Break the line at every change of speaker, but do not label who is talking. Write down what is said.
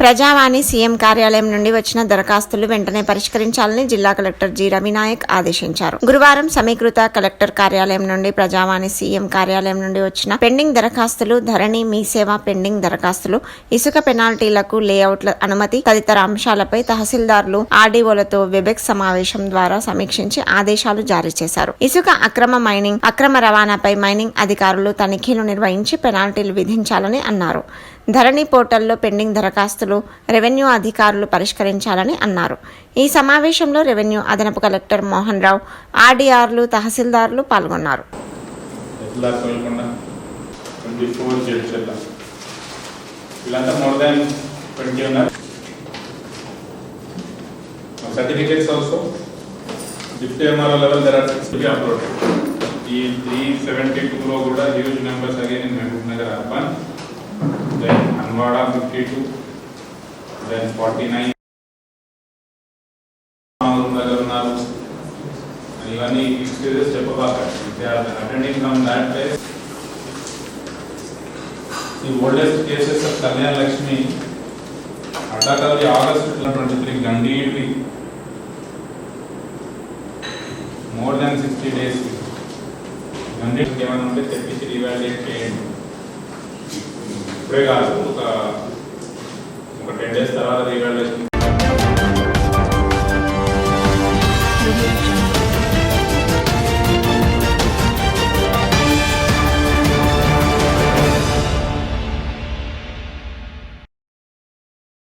ప్రజావాణి CM కార్యాలయం నుండి వచ్చిన దరఖాస్తులు వెంటనే పరిష్కరించాలని జిల్లా కలెక్టర్ జి. రవినాయక్ ఆదేశించారు. గురువారం సమీకృత కలెక్టర్ కార్యాలయం నుండి ప్రజావాణి సీఎం కార్యాలయం నుండి వచ్చిన పెండింగ్ దరఖాస్తులు ధరణి మీ సేవ పెండింగ్ దరఖాస్తులు ఇసుక పెనాల్టీలకు లేఅవుట్ల అనుమతి తదితర అంశాలపై తహసీల్దార్లు ఆర్డీఓలతో వెబెక్ సమావేశం ద్వారా సమీక్షించి ఆదేశాలు జారీ చేశారు. ఇసుక అక్రమ మైనింగ్ అక్రమ రవాణాపై మైనింగ్ అధికారులు తనిఖీలు నిర్వహించి పెనాల్టీలు విధించాలని అన్నారు. ధరణి పోర్టల్లో పెండింగ్ దరఖాస్తులు కేసులు రెవెన్యూ అధికారులు పరిష్కరించాలని అన్నారు. ఈ సమావేశంలో రెవెన్యూ అదనపు కలెక్టర్ మోహన్ రావు ఆర్డీఆర్లు తహసీల్దార్లు పాల్గొన్నారు.
ఎట్లా Kolkonda deputy MRO level there are six upload ఈ త్రీ సెవెంటీ టూలో కూడా huge numbers again in Mahabubnagar urban then అన్వాడా fifty two then forty ఉన్నారు ఇవన్నీ ఎక్స్పీరియన్స్ చెప్పబాక అటెండింగ్ ఫ్రమ్ దాట్ ప్లేస్ ఈ oldest cases of Kalyana Lakshmi అటాకల్ August twenty three గండీడ్వి more than sixty days Gandeed ఏమైనా ఉంటే తెప్పించి revaluate చేయండి. ఇప్పుడే కాదు ఒక టెన్ డేస్ తర్వాత రివాల్యుయేట్